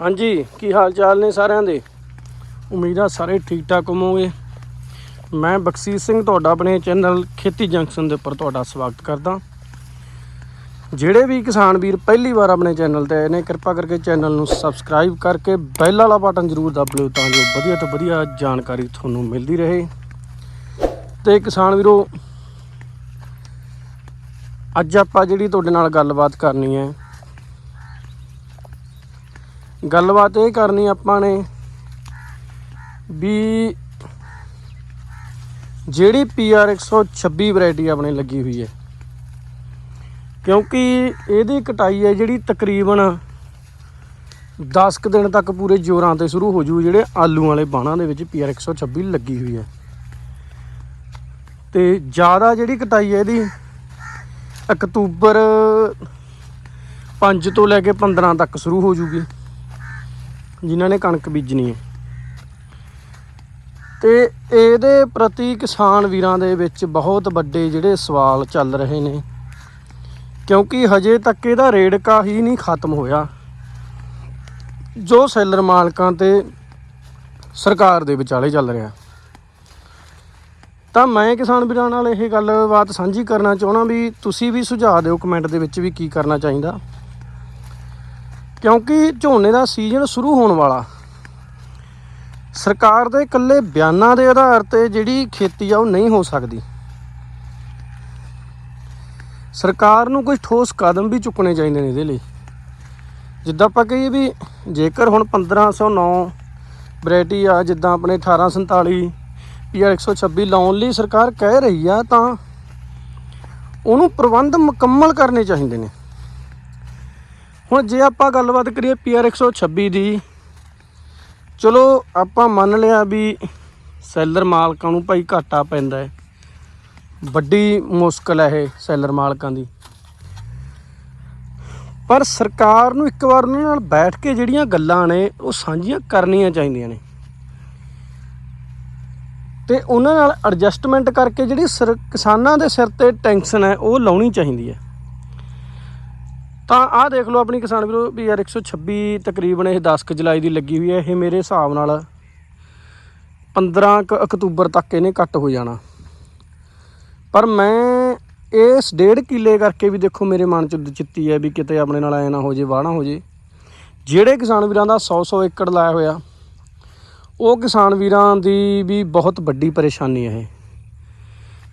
ਹਾਂਜੀ, ਕੀ ਹਾਲ ਚਾਲ ਨੇ ਸਾਰਿਆਂ ਦੇ? ਉਮੀਦ ਆ ਸਾਰੇ ਠੀਕ ਠਾਕ ਹੋਵੋਗੇ। ਮੈਂ ਬਖਸ਼ੀਸ਼ ਸਿੰਘ ਤੁਹਾਡਾ ਆਪਣੇ ਚੈਨਲ ਖੇਤੀ ਜੰਕਸ਼ਨ ਦੇ ਉੱਪਰ ਤੁਹਾਡਾ ਸਵਾਗਤ ਕਰਦਾ। ਜਿਹੜੇ ਵੀ ਕਿਸਾਨ ਵੀਰ ਪਹਿਲੀ ਵਾਰ ਆਪਣੇ ਚੈਨਲ ਤੇ ਆਏ ਨੇ, ਕਿਰਪਾ ਕਰਕੇ ਚੈਨਲ ਨੂੰ ਸਬਸਕ੍ਰਾਈਬ ਕਰਕੇ ਬੈਲ ਵਾਲਾ ਬਟਨ ਜ਼ਰੂਰ ਦਬ ਲਿਓ ਤਾਂ ਜੋ ਵਧੀਆ ਤੋਂ ਵਧੀਆ ਜਾਣਕਾਰੀ ਤੁਹਾਨੂੰ ਮਿਲਦੀ ਰਹੇ। ਤੇ ਕਿਸਾਨ ਵੀਰੋ, ਅੱਜ ਆਪਾਂ ਜਿਹੜੀ ਤੁਹਾਡੇ ਨਾਲ ਗੱਲਬਾਤ ਕਰਨੀ ਹੈ ਗੱਲਬਾਤ ਇਹ ਕਰਨੀ ਆਪਾਂ ਨੇ ਵੀ ਜਿਹੜੀ PR 126 ਵੈਰਾਈਟੀ ਆਪਣੇ ਲੱਗੀ ਹੋਈ ਹੈ। ਕਿਉਂਕਿ ਇਹਦੀ ਕਟਾਈ ਹੈ ਜਿਹੜੀ ਤਕਰੀਬਨ 10 ਕੁ ਦਿਨ ਤੱਕ ਪੂਰੇ ਜੋਰਾਂ ਤੇ ਸ਼ੁਰੂ ਹੋ ਜੂ, ਜਿਹੜੇ ਆਲੂ ਵਾਲੇ ਬਾਣਾ ਦੇ ਵਿੱਚ PR 126 ਲੱਗੀ ਹੋਈ ਹੈ। ਤੇ ਜ਼ਿਆਦਾ ਜਿਹੜੀ ਕਟਾਈ ਹੈ ਇਹਦੀ ਅਕਤੂਬਰ 5 ਤੋਂ ਲੈ ਕੇ 15 ਤੱਕ ਸ਼ੁਰੂ ਹੋ ਜੂਗੀ। ਜਿਨ੍ਹਾਂ ਨੇ ਕਣਕ ਬੀਜਣੀ ਹੈ। ਤੇ ਇਹਦੇ ਪ੍ਰਤੀ ਕਿਸਾਨ ਵੀਰਾਂ ਦੇ ਵਿੱਚ ਬਹੁਤ ਵੱਡੇ ਜਿਹੜੇ ਸਵਾਲ ਚੱਲ ਰਹੇ ਨੇ। ਕਿਉਂਕਿ ਹਜੇ ਤੱਕ ਇਹਦਾ ਰੇੜਕਾ ਹੀ ਨਹੀਂ ਖਤਮ ਹੋਇਆ। ਜੋ ਸੈਲਰ ਮਾਲਕਾਂ ਤੇ ਸਰਕਾਰ ਦੇ ਵਿਚਾਲੇ ਚੱਲ ਰਿਹਾ। ਤਾਂ ਮੈਂ ਕਿਸਾਨ ਵੀਰਾਂ ਨਾਲ ਇਹ ਗੱਲਬਾਤ ਸਾਂਝੀ ਕਰਨਾ ਚਾਹਣਾ ਵੀ ਤੁਸੀਂ ਵੀ ਸੁਝਾਅ ਦਿਓ ਕਮੈਂਟ ਦੇ ਵਿੱਚ ਵੀ ਕੀ ਕਰਨਾ ਚਾਹੀਦਾ। ਕਿਉਂਕਿ ਝੋਨੇ ਦਾ ਸੀਜ਼ਨ ਸ਼ੁਰੂ ਹੋਣ ਵਾਲਾ। ਸਰਕਾਰ ਦੇ ਇਕੱਲੇ ਬਿਆਨਾਂ ਦੇ ਆਧਾਰ ਤੇ ਜਿਹੜੀ ਖੇਤੀ ਆ ਉਹ ਨਹੀਂ ਹੋ ਸਕਦੀ। ਸਰਕਾਰ ਨੂੰ ਕੋਈ ਠੋਸ ਕਦਮ ਵੀ ਚੁੱਕਣੇ ਚਾਹੀਦੇ ਨੇ ਇਹਦੇ ਲਈ। ਜਿੱਦਾਂ ਆਪਾਂ ਕਹੀਏ ਵੀ ਜੇਕਰ ਹੁਣ 1509 ਵੈਰਾਈਟੀ ਆ, ਜਿੱਦਾਂ ਆਪਣੇ 1847 ਪੀਆਰ 126 ਲਾਉਣ ਲਈ ਸਰਕਾਰ ਕਹਿ ਰਹੀ ਆ, ਤਾਂ ਉਹਨੂੰ ਪ੍ਰਬੰਧ ਮੁਕੰਮਲ ਕਰਨੇ ਚਾਹੀਦੇ ਨੇ। ਹੁਣ ਜੇ ਆਪਾਂ ਗੱਲਬਾਤ ਕਰੀਏ ਪੀਆਰ 126 ਦੀ, ਚਲੋ ਆਪਾਂ ਮੰਨ ਲਿਆ ਵੀ ਸੈਲਰ ਮਾਲਕਾਂ ਨੂੰ ਭਾਈ ਘਾਟਾ ਪੈਂਦਾ ਹੈ। ਵੱਡੀ ਮੁਸ਼ਕਲ ਹੈ ਇਹ ਸੈਲਰ ਮਾਲਕਾਂ ਦੀ। ਪਰ ਸਰਕਾਰ ਨੂੰ ਇੱਕ ਵਾਰ ਉਹਨਾਂ ਨਾਲ ਬੈਠ ਕੇ ਜਿਹੜੀਆਂ ਗੱਲਾਂ ਨੇ, ਉਹ ਸਾਂਝੀਆਂ ਕਰਨੀਆਂ ਚਾਹੀਦੀਆਂ ਨੇ। ਤੇ ਉਹਨਾਂ ਨਾਲ ਐਡਜਸਟਮੈਂਟ ਕਰਕੇ ਜਿਹੜੀ ਸਰ- ਕਿਸਾਨਾਂ ਦੇ ਸਿਰ ਤੇ ਟੈਨਸ਼ਨ ਹੈ, ਉਹ ਲਾਉਣੀ ਚਾਹੀਦੀ ਹੈ। ਤਾਂ ਆਹ ਦੇਖ ਲਓ ਆਪਣੀ ਕਿਸਾਨ ਵੀਰੋ ਵੀ ਯਾਰ 126 ਤਕਰੀਬਨ ਇਹ 10 ਕੁ ਜੁਲਾਈ ਦੀ ਲੱਗੀ ਹੋਈ ਹੈ। ਇਹ ਮੇਰੇ ਹਿਸਾਬ ਨਾਲ 15 ਕੁ ਅਕਤੂਬਰ ਤੱਕ ਇਹਨੇ ਕੱਟ ਹੋ ਜਾਣਾ। ਪਰ ਮੈਂ ਇਸ ਡੇਢ ਕਿੱਲੇ ਕਰਕੇ ਵੀ ਦੇਖੋ ਮੇਰੇ ਮਨ ਚ ਚਿੱਤੀ ਹੈ ਵੀ ਕਿਤੇ ਆਪਣੇ ਨਾਲ ਐ ਨਾ ਹੋ ਜੇ ਵਾਹਣਾ ਹੋ ਜੇ। ਜਿਹੜੇ ਕਿਸਾਨ ਵੀਰਾਂ ਦਾ 100 100 ਏਕੜ ਲਾਇਆ ਹੋਇਆ, ਉਹ ਕਿਸਾਨ ਵੀਰਾਂ ਦੀ ਵੀ ਬਹੁਤ ਵੱਡੀ ਪਰੇਸ਼ਾਨੀ ਹੈ ਇਹ।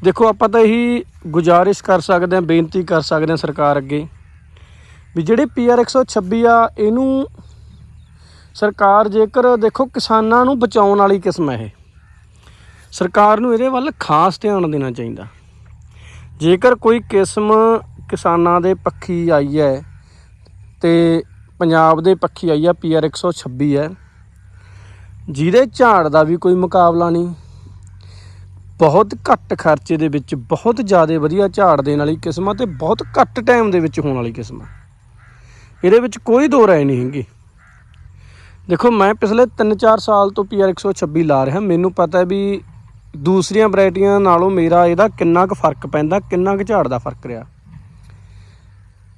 ਦੇਖੋ ਆਪਾਂ ਤਾਂ ਇਹੀ ਗੁਜ਼ਾਰਿਸ਼ ਕਰ ਸਕਦੇ ਹਾਂ, ਬੇਨਤੀ ਕਰ ਸਕਦੇ ਹਾਂ ਸਰਕਾਰ ਅੱਗੇ। ਵੀ ਜਿਹੜੇ ਪੀਆਰ 126 ਆ, ਇਹਨੂੰ ਸਰਕਾਰ ਜੇਕਰ ਦੇਖੋ ਕਿਸਾਨਾਂ ਨੂੰ ਬਚਾਉਣ ਵਾਲੀ ਕਿਸਮ ਹੈ ਇਹ। ਸਰਕਾਰ ਨੂੰ ਇਹਦੇ ਵੱਲ ਖਾਸ ਧਿਆਨ ਦੇਣਾ ਚਾਹੀਦਾ। ਜੇਕਰ ਕੋਈ ਕਿਸਮ ਕਿਸਾਨਾਂ ਦੇ ਪੱਖੀ ਆਈ ਹੈ ਤੇ ਪੰਜਾਬ ਦੇ ਪੱਖੀ ਆਈ ਆ ਪੀਆਰ 126 ਹੈ, ਜਿਹਦੇ ਝਾੜ ਦਾ ਵੀ ਕੋਈ ਮੁਕਾਬਲਾ ਨਹੀਂ। ਬਹੁਤ ਘੱਟ ਖਰਚੇ ਦੇ ਵਿੱਚ, ਬਹੁਤ ਜ਼ਿਆਦਾ ਵਧੀਆ ਝਾੜ ਦੇਣ ਵਾਲੀ ਕਿਸਮ ਆ ਤੇ ਬਹੁਤ ਘੱਟ ਟਾਈਮ ਦੇ ਵਿੱਚ ਹੋਣ ਵਾਲੀ ਕਿਸਮ ਆ। ਇਹਦੇ ਵਿੱਚ ਕੋਈ ਦੋ ਰਾਏ ਨਹੀਂ ਹੈਗੀ। ਦੇਖੋ, ਮੈਂ ਪਿਛਲੇ 3-4 ਸਾਲ ਤੋਂ ਪੀਆਰ 126 ਲਾ ਰਿਹਾ। ਮੈਨੂੰ ਪਤਾ ਵੀ ਦੂਸਰੀਆਂ ਵੈਰਾਈਟੀਆਂ ਨਾਲੋਂ ਮੇਰਾ ਇਹਦਾ ਕਿੰਨਾ ਕੁ ਫ਼ਰਕ ਪੈਂਦਾ, ਕਿੰਨਾ ਕੁ ਝਾੜ ਦਾ ਫ਼ਰਕ ਰਿਹਾ।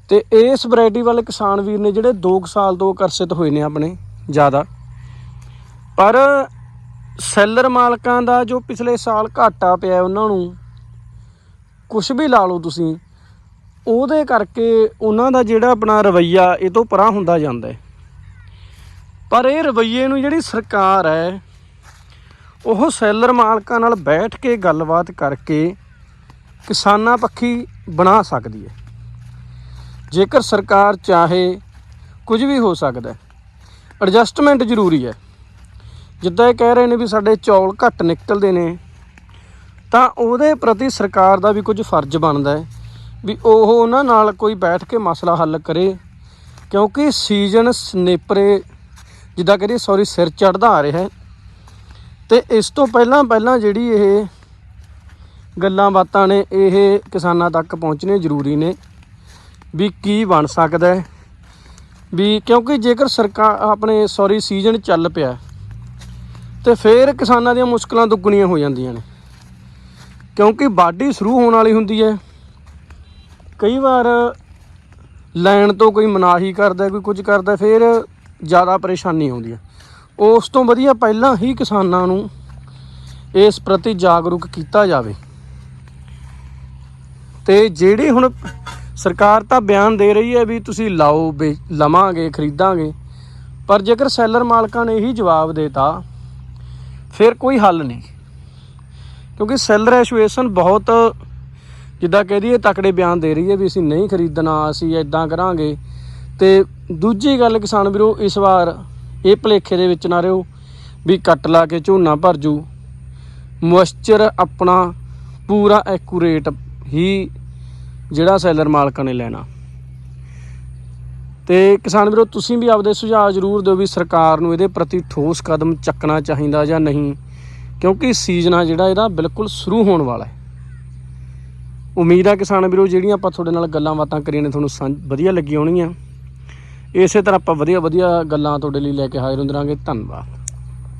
ਤੇ ਇਸ ਵੈਰਾਈਟੀ ਵਾਲੇ ਕਿਸਾਨ ਵੀਰ ਨੇ ਜਿਹੜੇ 2 ਸਾਲ ਤੋਂ ਆਕਰਸ਼ਿਤ ਹੋਏ ਨੇ ਆਪਣੇ, ਜ਼ਿਆਦਾ। ਪਰ ਸੈਲਰ ਮਾਲਕਾਂ ਦਾ ਜੋ ਪਿਛਲੇ ਸਾਲ ਘਾਟਾ ਪਿਆ ਉਹਨਾਂ ਨੂੰ ਕੁਝ ਵੀ ਲਾ ਲਓ ਤੁਸੀਂ ਉਹਦੇ ਕਰਕੇ ਉਹਨਾਂ ਦਾ ਜਿਹੜਾ ਆਪਣਾ ਰਵਈਆ ਇਹ ਤੋਂ ਪਰਾਂ ਹੁੰਦਾ ਜਾਂਦਾ ਪਰ ਇਹ ਰਵਈਏ ਨੂੰ ਜਿਹੜੀ ਸਰਕਾਰ ਹੈ, ਉਹ ਸੈਲਰ ਮਾਲਕਾਂ ਨਾਲ ਬੈਠ ਕੇ ਗੱਲਬਾਤ ਕਰਕੇ ਕਿਸਾਨਾਂ ਪੱਖੀ ਬਣਾ ਸਕਦੀ ਹੈ। ਜੇਕਰ ਸਰਕਾਰ ਚਾਹੇ, ਕੁਝ ਵੀ ਹੋ ਸਕਦਾ ਐਡਜਸਟਮੈਂਟ ਜ਼ਰੂਰੀ ਹੈ। ਜਿੱਦਾਂ ਇਹ ਕਹਿ ਰਹੇ ਨੇ ਵੀ ਸਾਡੇ ਚੌਲ ਘੱਟ ਨਿਕਲਦੇ ਨੇ, ਤਾਂ ਉਹਦੇ ਪ੍ਰਤੀ ਸਰਕਾਰ ਦਾ ਵੀ ਕੁਝ ਫਰਜ਼ ਬਣਦਾ ਹੈ। ਵੀ ਉਹ ਉਹਨਾਂ ਨਾਲ ਕੋਈ ਬੈਠ ਕੇ ਮਸਲਾ ਹੱਲ ਕਰੇ, ਕਿਉਂਕਿ ਸੀਜ਼ਨ ਸਨੇਪਰੇ ਜਿੱਦਾਂ ਕਹਿੰਦੇ ਸੌਰੀ ਸਿਰ ਚੜਦਾ ਆ ਰਿਹਾ ਹੈ। ਤੇ ਇਸ ਤੋਂ ਪਹਿਲਾਂ ਪਹਿਲਾਂ ਜਿਹੜੀ ਇਹ ਗੱਲਾਂ ਬਾਤਾਂ ਨੇ, ਇਹ ਕਿਸਾਨਾਂ ਤੱਕ ਪਹੁੰਚਣੇ ਜ਼ਰੂਰੀ ਨੇ ਵੀ ਕੀ ਬਣ ਸਕਦਾ ਵੀ ਕਿਉਂਕਿ ਜੇਕਰ ਸਰਕਾਰ ਆਪਣੇ ਸੌਰੀ ਸੀਜ਼ਨ ਚੱਲ ਪਿਆ ਤੇ ਫਿਰ ਕਿਸਾਨਾਂ ਦੀਆਂ ਮੁਸ਼ਕਲਾਂ ਦੁੱਗਣੀਆਂ ਹੋ ਜਾਂਦੀਆਂ ਨੇ। ਕਿਉਂਕਿ ਵਾਢੀ ਸ਼ੁਰੂ ਹੋਣ ਵਾਲੀ ਹੁੰਦੀ ਹੈ ਕਈ ਵਾਰ ਲੈਣ ਤੋਂ ਕੋਈ ਮਨਾਹੀ ਕਰਦਾ, ਕੋਈ ਕੁਝ ਕਰਦਾ, ਫਿਰ ਜ਼ਿਆਦਾ ਪਰੇਸ਼ਾਨੀ ਆਉਂਦੀ ਹੈ ਉਸ ਤੋਂ ਵਧੀਆ ਪਹਿਲਾਂ ਹੀ ਕਿਸਾਨਾਂ ਨੂੰ ਇਸ ਪ੍ਰਤੀ ਜਾਗਰੂਕ ਕੀਤਾ ਜਾਵੇ। ਤੇ ਜਿਹੜੀ ਹੁਣ ਸਰਕਾਰ ਤਾਂ ਬਿਆਨ ਦੇ ਰਹੀ ਹੈ ਵੀ ਤੁਸੀਂ ਲਾਓ ਵੇ- ਲਵਾਂਗੇ, ਖਰੀਦਾਂਗੇ, ਪਰ ਜੇਕਰ ਸੈਲਰ ਮਾਲਕਾਂ ਨੇ ਇਹੀ ਜਵਾਬ ਦੇਤਾ, ਫਿਰ ਕੋਈ ਹੱਲ ਨਹੀਂ। ਕਿਉਂਕਿ ਸੈਲਰ ਐਸੋਸੀਏਸ਼ਨ ਬਹੁਤ ਜਿੱਦਾਂ ਕਹਿ ਦਈਏ ਤਕੜੇ ਬਿਆਨ ਦੇ ਰਹੀ ਹੈ ਵੀ ਅਸੀਂ ਨਹੀਂ ਖਰੀਦਣਾ, ਅਸੀਂ ਇਦਾਂ ਕਰਾਂਗੇ। ਤੇ ਦੂਜੀ ਗੱਲ ਕਿਸਾਨ ਵੀਰੋ, ਇਸ ਵਾਰ ਇਹ ਭਲੇਖੇ ਦੇ ਵਿੱਚ ਨਾ ਰਹੋ ਵੀ ਕੱਟ ਲਾ ਕੇ ਝੋਨਾ ਭਰ ਜੂ। ਮੋਇਸਚਰ ਆਪਣਾ ਪੂਰਾ ਐਕੂਰੇਟ ਹੀ ਜਿਹੜਾ ਸੈਲਰ ਮਾਲਕਾਂ ਨੇ ਲੈਣਾ। ਤੇ ਕਿਸਾਨ ਵੀਰੋ, ਤੁਸੀਂ ਵੀ ਆਪਦੇ ਸੁਝਾਅ ਜ਼ਰੂਰ ਦਿਓ ਵੀ ਸਰਕਾਰ ਨੂੰ ਇਹਦੇ ਪ੍ਰਤੀ ਠੋਸ ਕਦਮ ਚੱਕਣਾ ਚਾਹੀਦਾ ਜਾਂ ਨਹੀਂ। ਕਿਉਂਕਿ ਸੀਜ਼ਨ ਆ ਜਿਹੜਾ, ਇਹਦਾ ਬਿਲਕੁਲ ਸ਼ੁਰੂ ਹੋਣ ਵਾਲਾ ਹੈ। ਉਮੀਦ ਆ ਕਿਸਾਨ ਵੀਰੋ, ਜਿਹੜੀਆਂ ਆਪਾਂ ਤੁਹਾਡੇ ਨਾਲ ਗੱਲਾਂ ਬਾਤਾਂ ਕਰੀਆਂ ਨੇ, ਤੁਹਾਨੂੰ ਸਾਂਝ- ਵਧੀਆ ਲੱਗੀਆਂ ਹੋਣਗੀਆਂ। ਇਸੇ ਤਰ੍ਹਾਂ ਆਪਾਂ ਵਧੀਆ ਵਧੀਆ ਗੱਲਾਂ ਤੁਹਾਡੇ ਲਈ ਲੈ ਕੇ ਹਾਜ਼ਰ ਹੁੰਦੇ ਰਹਾਂਗੇ। ਧੰਨਵਾਦ।